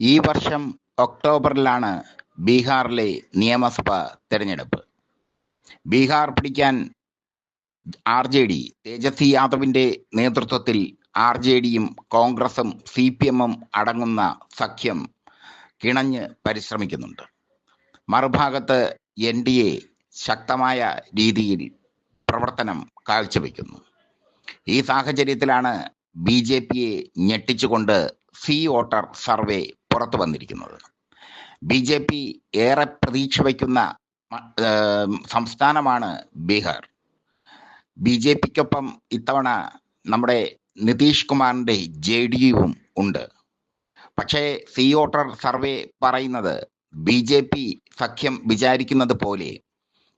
ഈ വർഷം ഒക്ടോബറിലാണ് ബീഹാറിലെ നിയമസഭ തെരഞ്ഞെടുപ്പ്. ബീഹാർ പിടിക്കാൻ ആർ ജെ ഡി തേജസ്വി യാദവിന്റെ നേതൃത്വത്തിൽ ആർ ജെ ഡിയും കോൺഗ്രസും സി പി എമ്മും അടങ്ങുന്ന സഖ്യം കിണഞ്ഞ് പരിശ്രമിക്കുന്നുണ്ട്. മറുഭാഗത്ത് എൻ ഡി എ ശക്തമായ രീതിയിൽ പ്രവർത്തനം കാഴ്ചവെക്കുന്നു. ഈ സാഹചര്യത്തിലാണ് ബി ജെ പിയെ ഞെട്ടിച്ചുകൊണ്ട് സി വോട്ടർ സർവേ പുറത്തു വന്നിരിക്കുന്നത്. ബി ജെ പി ഏറെ പ്രതീക്ഷ വയ്ക്കുന്ന സംസ്ഥാനമാണ് ബീഹാർ. ബി ജെ പിക്കൊപ്പം ഇത്തവണ നമ്മുടെ നിതീഷ് കുമാറിന്റെ ജെ ഡി യുവും ഉണ്ട്. പക്ഷേ സി ഓട്ടർ സർവേ പറയുന്നത് ബി ജെ പി സഖ്യം വിചാരിക്കുന്നത് പോലെ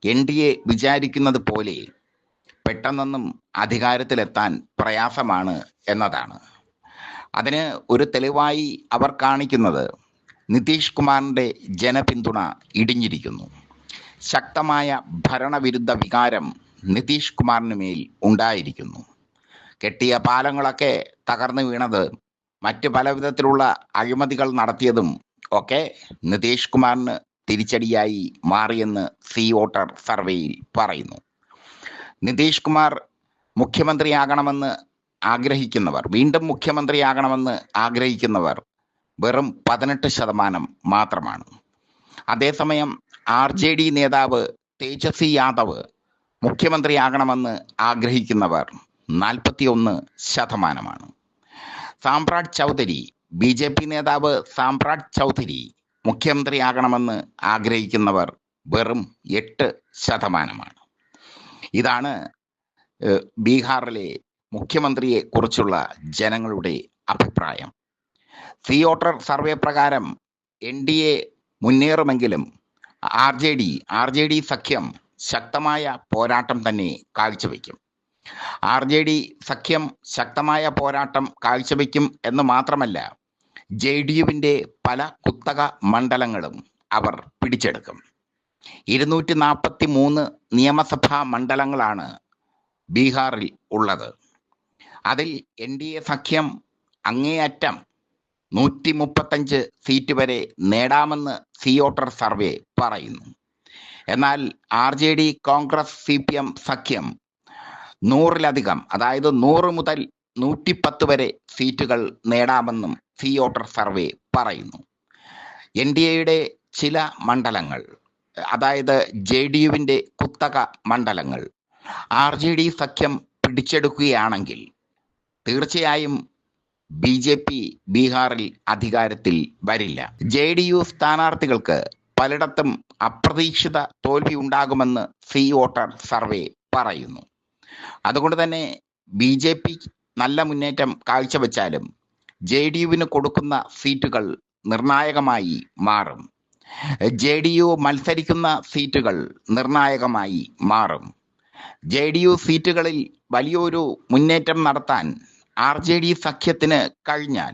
എൻ ഡി എ വിചാരിക്കുന്നത് പോലെ പെട്ടെന്നൊന്നും അധികാരത്തിലെത്താൻ പ്രയാസമാണ് എന്നതാണ്. അതിന് ഒരു തെളിവായി അവർ കാണിക്കുന്നത് നിതീഷ് കുമാറിന്റെ ജനപിന്തുണ ഇടിഞ്ഞിരിക്കുന്നു. ശക്തമായ ഭരണവിരുദ്ധ വികാരം നിതീഷ് കുമാറിന് മേൽ ഉണ്ടായിരിക്കുന്നു. കെട്ടിയ പാലങ്ങളൊക്കെ തകർന്നു വീണത് മറ്റ് പല വിധത്തിലുള്ള അഴിമതികൾ നടത്തിയതും ഒക്കെ നിതീഷ് കുമാറിന് തിരിച്ചടിയായി മാറിയെന്ന് സി വോട്ടർ സർവേയിൽ പറയുന്നു. നിതീഷ് കുമാർ മുഖ്യമന്ത്രിയാകണമെന്ന് ആഗ്രഹിക്കുന്നവർ വീണ്ടും മുഖ്യമന്ത്രിയാകണമെന്ന് ആഗ്രഹിക്കുന്നവർ വെറും പതിനെട്ട് ശതമാനം മാത്രമാണ്. അതേസമയം ആർ ജെ ഡി നേതാവ് തേജസ്വി യാദവ് മുഖ്യമന്ത്രിയാകണമെന്ന് ആഗ്രഹിക്കുന്നവർ നാൽപ്പത്തിയൊന്ന് ശതമാനമാണ്. Samrat Choudhary B J P നേതാവ് സാമ്രാട് ചൗധരി മുഖ്യമന്ത്രിയാകണമെന്ന് ആഗ്രഹിക്കുന്നവർ വെറും എട്ട് ശതമാനമാണ്. ഇതാണ് ബീഹാറിലെ മുഖ്യമന്ത്രിയെ കുറിച്ചുള്ള ജനങ്ങളുടെ അഭിപ്രായം. തിയോട്ടർ സർവേ പ്രകാരം N D A മുന്നേറുമെങ്കിലും R J D R J D സഖ്യം ശക്തമായ പോരാട്ടം തന്നെ കാഴ്ചവെക്കും ആർ ജെ ഡി സഖ്യം ശക്തമായ പോരാട്ടം കാഴ്ചവെക്കും എന്ന് മാത്രമല്ല ജെ ഡി യുവിന്റെ പല കുത്തക മണ്ഡലങ്ങളും അവർ പിടിച്ചെടുക്കും. ഇരുന്നൂറ്റി നാൽപ്പത്തി മൂന്ന് നിയമസഭാ മണ്ഡലങ്ങളാണ് ബീഹാറിൽ ഉള്ളത്. അതിൽ എൻ ഡി എ സഖ്യം അങ്ങേയറ്റം നൂറ്റി മുപ്പത്തഞ്ച് സീറ്റ് വരെ നേടാമെന്ന് സി വോട്ടർ സർവേ പറയുന്നു. എന്നാൽ R J D Congress C P M സഖ്യം നൂറിലധികം അതായത് നൂറ് മുതൽ നൂറ്റിപ്പത്ത് വരെ സീറ്റുകൾ നേടാമെന്നും സി വോട്ടർ സർവേ പറയുന്നു. എൻ ഡി എയുടെ ചില മണ്ഡലങ്ങൾ അതായത് ജെ ഡി യുവിന്റെ കുത്തക മണ്ഡലങ്ങൾ ആർ ജെ ഡി സഖ്യം പിടിച്ചെടുക്കുകയാണെങ്കിൽ തീർച്ചയായും ബി ജെ പി ബീഹാറിൽ അധികാരത്തിൽ വരില്ല. ജെ ഡി യു സ്ഥാനാർത്ഥികൾക്ക് പലയിടത്തും അപ്രതീക്ഷിത തോൽവി ഉണ്ടാകുമെന്ന് സി വോട്ടർ സർവേ പറയുന്നു. അതുകൊണ്ട് തന്നെ ബി ജെ പി നല്ല മുന്നേറ്റം കാഴ്ചവെച്ചാലും ജെ ഡി യുവിന് കൊടുക്കുന്ന സീറ്റുകൾ നിർണായകമായി മാറും. ജെ ഡി യു മത്സരിക്കുന്ന സീറ്റുകൾ നിർണായകമായി മാറും. ജെ ഡി യു സീറ്റുകളിൽ വലിയൊരു മുന്നേറ്റം നടത്താൻ ആർ ജെ ഡി സഖ്യത്തിന് കഴിഞ്ഞാൽ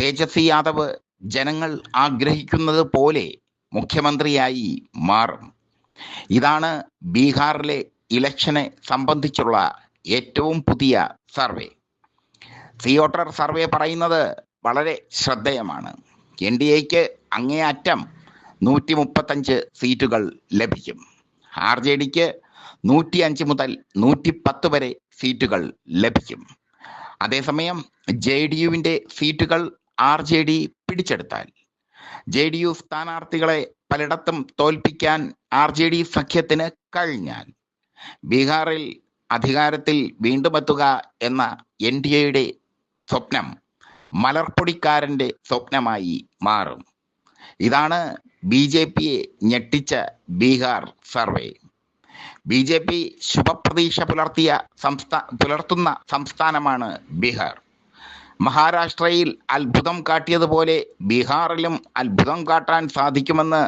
തേജസ്വി യാദവ് ജനങ്ങൾ ആഗ്രഹിക്കുന്നത് പോലെ മുഖ്യമന്ത്രിയായി മാറും. ഇതാണ് ബീഹാറിലെ ഇലക്ഷനെ സംബന്ധിച്ചുള്ള ഏറ്റവും പുതിയ സർവേ. സിയോട്ടർ സർവേ പറയുന്നത് വളരെ ശ്രദ്ധേയമാണ്. എൻ ഡി എക്ക് അങ്ങേയറ്റം നൂറ്റി മുപ്പത്തഞ്ച് സീറ്റുകൾ ലഭിക്കും. ആർ ജെ ഡിക്ക് നൂറ്റി അഞ്ച് മുതൽ നൂറ്റി പത്ത് വരെ സീറ്റുകൾ ലഭിക്കും. അതേസമയം ജെ ഡി യുവിന്റെ സീറ്റുകൾ ആർ ജെ ഡി പിടിച്ചെടുത്താൽ ജെ ഡി യു സ്ഥാനാർത്ഥികളെ പലയിടത്തും തോൽപ്പിക്കാൻ ആർ ജെ ഡി സഖ്യത്തിന് കഴിഞ്ഞാൽ ബീഹാറിൽ അധികാരത്തിൽ വീണ്ടും എത്തുക എന്ന എൻ ഡി എയുടെ സ്വപ്നം മലർപ്പൊടിക്കാരന്റെ സ്വപ്നമായി മാറും. ഇതാണ് ബി ജെ പിയെ ഞെട്ടിച്ച Bihar survey. B J P ശുഭപ്രതീക്ഷ പുലർത്തിയ സംസ്ഥാ പുലർത്തുന്ന സംസ്ഥാനമാണ് ബീഹാർ. മഹാരാഷ്ട്രയിൽ അത്ഭുതം കാട്ടിയതുപോലെ ബീഹാറിലും അത്ഭുതം കാട്ടാൻ സാധിക്കുമെന്ന്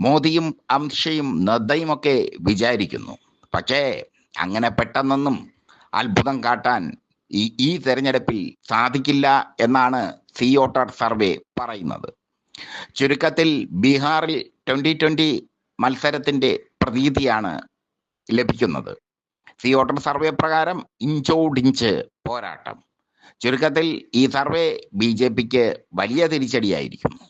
മോദിയും അമിത്ഷയും നദ്ദയുമൊക്കെ വിചാരിക്കുന്നു. പക്ഷേ അങ്ങനെ പെട്ടെന്നൊന്നും അത്ഭുതം കാട്ടാൻ ഈ ഈ തെരഞ്ഞെടുപ്പിൽ സാധിക്കില്ല എന്നാണ് സി ഓട്ടർ സർവേ പറയുന്നത്. ചുരുക്കത്തിൽ ബീഹാറിൽ ട്വന്റി ട്വന്റി മത്സരത്തിന്റെ പ്രതീതിയാണ് ലഭിക്കുന്നത്. സി വോട്ടർ സർവേ പ്രകാരം ഇഞ്ചോടിഞ്ച് പോരാട്ടം. ചുരുക്കത്തിൽ ഈ സർവേ ബി ജെ പിക്ക് വലിയ തിരിച്ചടിയായിരിക്കുന്നു.